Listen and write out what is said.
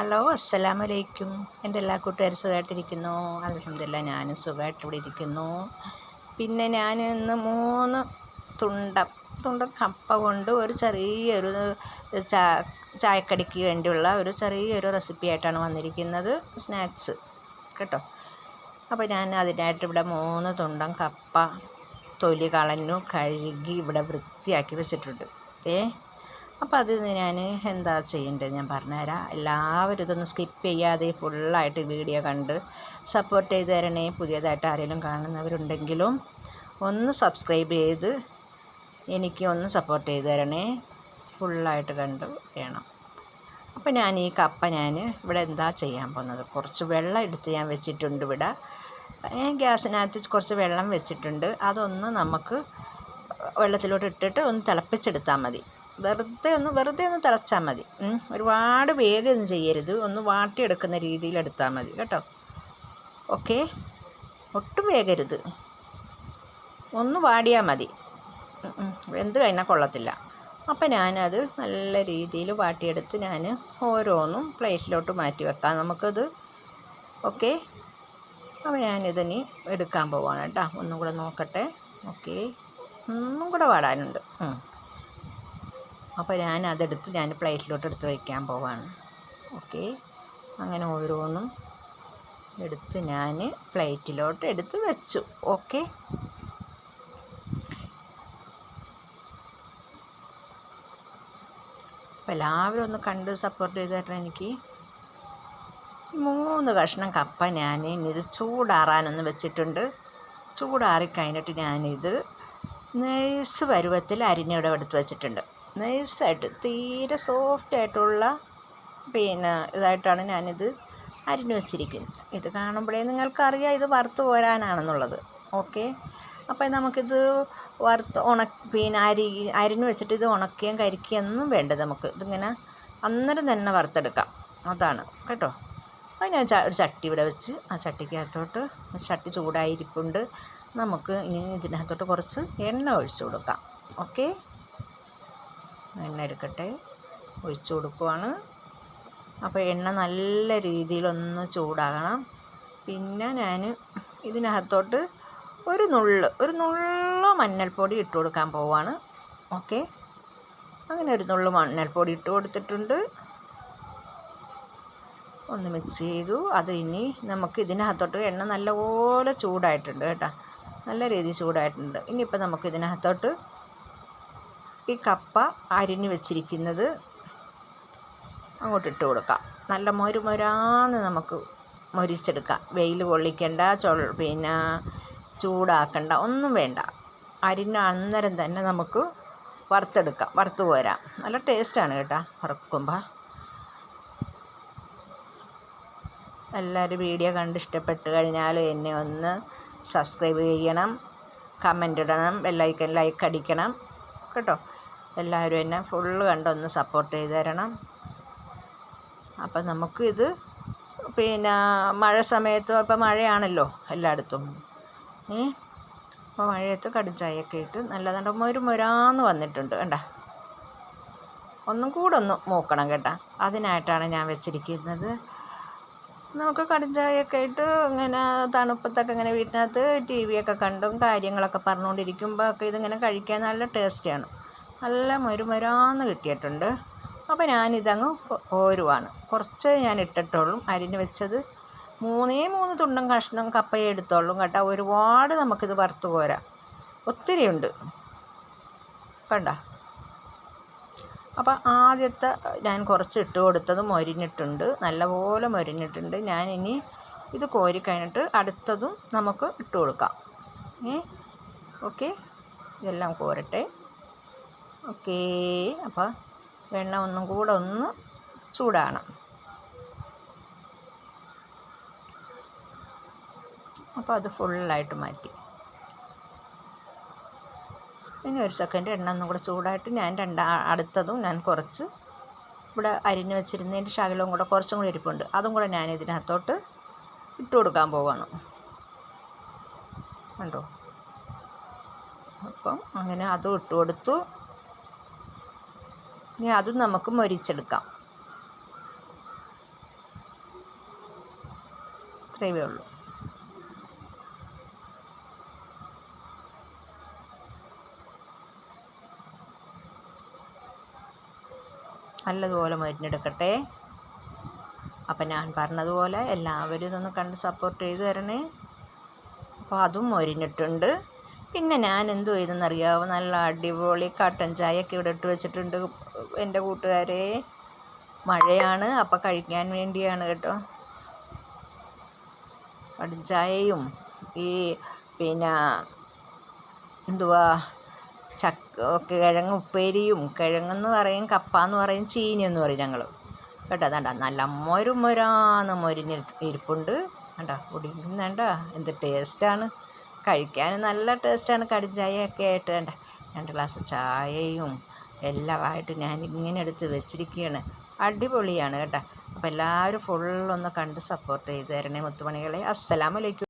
Hello അസ്സലാമലൈക്കും. എന്റെ എല്ലാ കൂട്ടുകാരും സുഖമായിട്ടിരിക്കുന്നു അലഹമില്ല ഞാനും സുഖമായിട്ട് ഇവിടെ ഇരിക്കുന്നു. പിന്നെ ഞാൻ ഇന്ന് മൂന്ന് തുണ്ടം തുണ്ടം കപ്പ കൊണ്ട് ഒരു ചെറിയൊരു ചാ ചായക്കടിക്ക് വേണ്ടിയുള്ള ഒരു ചെറിയൊരു റെസിപ്പി ആയിട്ടാണ് വന്നിരിക്കുന്നത് സ്നാക്സ്. കേട്ടോ? അപ്പോൾ ഞാൻ അതിനായിട്ട് ഇവിടെ മൂന്ന് തുണ്ടം കപ്പ തൊലി കളഞ്ഞു കഴുകി ഇവിടെ വൃത്തിയാക്കി വെച്ചിട്ടുണ്ട്. ഏ അപ്പോൾ അത് ഞാൻ എന്താ ചെയ്യേണ്ടത് ഞാൻ പറഞ്ഞുതരാം എല്ലാവരും ഇതൊന്ന് സ്കിപ്പ് ചെയ്യാതെ ഫുള്ളായിട്ട് വീഡിയോ കണ്ട് സപ്പോർട്ട് ചെയ്ത് തരണേ. പുതിയതായിട്ട് ആരെങ്കിലും കാണുന്നവരുണ്ടെങ്കിലും ഒന്ന് സബ്സ്ക്രൈബ് ചെയ്ത് എനിക്ക് ഒന്ന് സപ്പോർട്ട് ചെയ്ത് തരണേ. ഫുള്ളായിട്ട് കണ്ട് വേണം. അപ്പോൾ ഞാൻ ഈ കപ്പ ഞാൻ ഇവിടെ എന്താ ചെയ്യാൻ പോകുന്നത്? കുറച്ച് വെള്ളം എടുത്ത് ഞാൻ വെച്ചിട്ടുണ്ട് ഇവിടെ. ഗ്യാസിനകത്ത് കുറച്ച് വെള്ളം വെച്ചിട്ടുണ്ട്. അതൊന്ന് നമുക്ക് വെള്ളത്തിലോട്ട് ഇട്ടിട്ട് ഒന്ന് തിളപ്പിച്ചെടുത്താൽ മതി. വെറുതെ ഒന്ന് വെറുതെ ഒന്ന് തിളച്ചാൽ മതി. ഒരുപാട് വേഗം ഒന്നും ചെയ്യരുത്. ഒന്ന് വാട്ടിയെടുക്കുന്ന രീതിയിൽ എടുത്താൽ മതി. കേട്ടോ? ഓക്കെ? ഒട്ടും വേഗരുത്. ഒന്ന് വാടിയാൽ മതി. എന്ത് കഴിഞ്ഞാൽ കൊള്ളത്തില്ല. അപ്പം ഞാനത് നല്ല രീതിയിൽ വാട്ടിയെടുത്ത് ഞാൻ ഓരോന്നും പ്ലേറ്റിലോട്ട് മാറ്റി വെക്കാം. നമുക്കത് ഓക്കെ? അപ്പോൾ ഞാനിതിനി എടുക്കാൻ പോവാണ് കേട്ടോ. ഒന്നും കൂടെ നോക്കട്ടെ. ഓക്കെ? ഒന്നും കൂടെ വാടാനുണ്ട്. അപ്പോൾ ഞാൻ അതെടുത്ത് ഞാൻ പ്ലേറ്റിലോട്ട് എടുത്ത് വയ്ക്കാൻ പോവാണ്. ഓക്കെ. അങ്ങനെ ഓരോന്നും എടുത്ത് ഞാൻ പ്ലേറ്റിലോട്ട് എടുത്ത് വെച്ചു. ഓക്കെ. അപ്പോൾ എല്ലാവരും ഒന്ന് കണ്ട് സപ്പോർട്ട് ചെയ്ത് തരണം എനിക്ക്. മൂന്ന് കഷ്ണം കപ്പ ഞാൻ ഇത് ചൂടാറാനൊന്ന് വെച്ചിട്ടുണ്ട്. ചൂടാറിക്കഴിഞ്ഞിട്ട് ഞാനിത് നെയ്സ് പരുവത്തിൽ അരിഞ്ഞിവിടെ എടുത്ത് വെച്ചിട്ടുണ്ട്. നൈസായിട്ട് തീരെ സോഫ്റ്റ് ആയിട്ടുള്ള പിന്നെ ഇതായിട്ടാണ് ഞാനിത് അരിഞ്ഞു വച്ചിരിക്കുന്നത്. ഇത് കാണുമ്പോഴേ നിങ്ങൾക്കറിയാം ഇത് വറുത്ത് പോരാനാണെന്നുള്ളത്. ഓക്കെ? അപ്പം നമുക്കിത് വറുത്ത് ഉണ പിന്നെ അരി അരിഞ്ഞു വെച്ചിട്ട് ഇത് ഉണക്കുകയും കരിക്കുകയും ഒന്നും വേണ്ട നമുക്ക്. ഇതിങ്ങനെ അന്നേരം തന്നെ വറുത്തെടുക്കാം. അതാണ്. കേട്ടോ? അത് ഞാൻ ഒരു ചട്ടി ഇവിടെ വെച്ച് ആ ചട്ടിക്കകത്തോട്ട് ചട്ടി ചൂടായിരിപ്പുണ്ട്. നമുക്ക് ഇനി ഇതിനകത്തോട്ട് കുറച്ച് എണ്ണ ഒഴിച്ചു കൊടുക്കാം. ഓക്കെ? എണ്ണ എടുക്കട്ടെ ഒഴിച്ചു കൊടുക്കുവാണ്. അപ്പോൾ എണ്ണ നല്ല രീതിയിലൊന്ന് ചൂടാകണം. പിന്നെ ഞാൻ ഇതിനകത്തോട്ട് ഒരു നുള്ള് ഒരു നുള്ളു മഞ്ഞൾപ്പൊടി ഇട്ട് കൊടുക്കാൻ പോവാണ്. ഓക്കെ. അങ്ങനെ ഒരു നുള്ളു മഞ്ഞൾപ്പൊടി ഇട്ട് കൊടുത്തിട്ടുണ്ട്. ഒന്ന് മിക്സ് ചെയ്തു. അത് ഇനി നമുക്ക് ഇതിനകത്തോട്ട് എണ്ണ നല്ലപോലെ ചൂടായിട്ടുണ്ട് കേട്ടോ. നല്ല രീതിയിൽ ചൂടായിട്ടുണ്ട്. ഇനിയിപ്പോൾ നമുക്ക് ഇതിനകത്തോട്ട് ഈ കപ്പ അരിഞ്ഞു വെച്ചിരിക്കുന്നത് അങ്ങോട്ട് ഇട്ട് കൊടുക്കാം. നല്ല മൊരുമൊരാന്ന് നമുക്ക് മൊരിച്ചെടുക്കാം. വെയിൽ കൊള്ളിക്കേണ്ട ചൊ പിന്നെ ചൂടാക്കണ്ട ഒന്നും വേണ്ട. അരിഞ്ഞ അന്നേരം തന്നെ നമുക്ക് വറുത്തെടുക്കാം. വറുത്ത് പോരാം. നല്ല ടേസ്റ്റാണ് കേട്ടോ വറുക്കുമ്പോൾ എല്ലാവരും വീഡിയോ കണ്ട് ഇഷ്ടപ്പെട്ട് കഴിഞ്ഞാൽ എന്നെ ഒന്ന് സബ്സ്ക്രൈബ് ചെയ്യണം. കമന്റ് ഇടണം. ബെല്ലൈക്കൻ ലൈക്ക് അടിക്കണം. കേട്ടോ? എല്ലാവരും എന്നെ ഫുള്ള് കണ്ടൊന്ന് സപ്പോർട്ട് ചെയ്ത് തരണം. അപ്പം നമുക്കിത് പിന്നെ മഴ സമയത്തും ഇപ്പം മഴയാണല്ലോ എല്ലായിടത്തും. ഏ? അപ്പോൾ മഴയത്ത് കടുംചായയൊക്കെ ഇട്ട് നല്ലതാണ്ട് മൊരു മൊരാന്ന് വന്നിട്ടുണ്ട് കണ്ട. ഒന്നും കൂടെ ഒന്ന് മൂക്കണം കേട്ടാ. അതിനായിട്ടാണ് ഞാൻ വെച്ചിരിക്കുന്നത്. നമുക്ക് കടുംചായയൊക്കെ ഇട്ട് ഇങ്ങനെ തണുപ്പത്തൊക്കെ ഇങ്ങനെ വീട്ടിനകത്ത് ടി വിയൊക്കെ കണ്ടും കാര്യങ്ങളൊക്കെ പറഞ്ഞുകൊണ്ടിരിക്കുമ്പോൾ ഒക്കെ ഇതിങ്ങനെ കഴിക്കാൻ നല്ല ടേസ്റ്റിയാണ് നല്ല മൊരുമൊരാന്ന് കിട്ടിയിട്ടുണ്ട്. അപ്പോൾ ഞാനിതങ്ങ് ഓരുവാണ്. കുറച്ച് ഞാൻ ഇട്ടിട്ടുള്ളൂ അരിഞ്ഞ് വെച്ചത് മൂന്നേ മൂന്ന് തുണ്ടും കഷ്ണം കപ്പയെ എടുത്തോളും കേട്ടോ. ഒരുപാട് നമുക്കിത് വറുത്ത് പോരാ. ഒത്തിരി ഉണ്ട് കണ്ട? അപ്പം ആദ്യത്തെ ഞാൻ കുറച്ച് ഇട്ട് കൊടുത്തത് മൊരിഞ്ഞിട്ടുണ്ട്. നല്ലപോലെ മൊരിഞ്ഞിട്ടുണ്ട്. ഞാൻ ഇനി ഇത് കോരി കഴിഞ്ഞിട്ട് അടുത്തതും നമുക്ക് ഇട്ട് കൊടുക്കാം. ഏ? ഓക്കെ? ഇതെല്ലാം കോരട്ടെ. ഓക്കേ. അപ്പോൾ വെണ്ണ ഒന്നും കൂടെ ഒന്ന് ചൂടാകണം അപ്പോൾ അത് ഫുള്ളായിട്ട് മാറ്റി. ഇനി ഒരു സെക്കൻഡ് എണ്ണ ഒന്നും കൂടെ ചൂടായിട്ട് ഞാൻ രണ്ടാ അടുത്തതും ഞാൻ കുറച്ച് ഇവിടെ അരിഞ്ഞ് വെച്ചിരുന്നതിന്റെ ശകലവും കൂടെ കുറച്ചും കൂടി ഇരിപ്പുണ്ട്. അതും കൂടെ ഞാൻ ഇതിനകത്തോട്ട് ഇട്ട് കൊടുക്കാൻ പോവാണ്. കണ്ടോ? അപ്പം അങ്ങനെ അതും ഇട്ട് കൊടുത്തു. ഇനി അതും നമുക്ക് മൊരിച്ചെടുക്കാം. ഇത്രയേ ഉള്ളൂ. നല്ലതുപോലെ മരുന്നെടുക്കട്ടെ. അപ്പം ഞാൻ പറഞ്ഞതുപോലെ എല്ലാവരും ഇതൊന്ന് കണ്ട് സപ്പോർട്ട് ചെയ്ത് തരണേ. അപ്പോൾ അതും മൊരിഞ്ഞിട്ടുണ്ട്. പിന്നെ ഞാൻ എന്തു ചെയ്തെന്നറിയാവോ നല്ല അടിപൊളി കട്ടൻ ചായയൊക്കെ ഇവിടെ ഇട്ട് വെച്ചിട്ടുണ്ട്. എന്റെ കൂട്ടുകാരെ മഴയാണ് അപ്പം കഴിക്കാൻ വേണ്ടിയാണ് കേട്ടോ. കടും ചായയും ഈ പിന്നെ എന്തുവാ ചക്ക കിഴങ്ങ് ഉപ്പേരിയും കിഴങ്ങെന്ന് പറയും കപ്പ എന്ന് പറയും ചീനി എന്ന് പറയും ഞങ്ങൾ കേട്ടോ വേണ്ട നല്ല മൊരു മൊരാന്ന് മൊരിഞ്ഞ് ഇരിപ്പുണ്ട്. കണ്ടോ കുടിക്കുന്നുണ്ട എന്ത് ടേസ്റ്റാണ്. കഴിക്കാൻ നല്ല ടേസ്റ്റാണ് കടും ചായയൊക്കെ ആയിട്ട് വേണ്ട രണ്ട് ഗ്ലാസ് ചായയും എല്ലാമായിട്ട് ഞാൻ ഇങ്ങനെ എടുത്ത് വെച്ചിരിക്കുകയാണ്. അടിപൊളിയാണ് കേട്ടോ. അപ്പോൾ എല്ലാവരും ഫുള്ളൊന്ന് കണ്ട് സപ്പോർട്ട് ചെയ്ത് തരണേ മുത്തുമണികളെ. അസ്സലാമലൈക്കും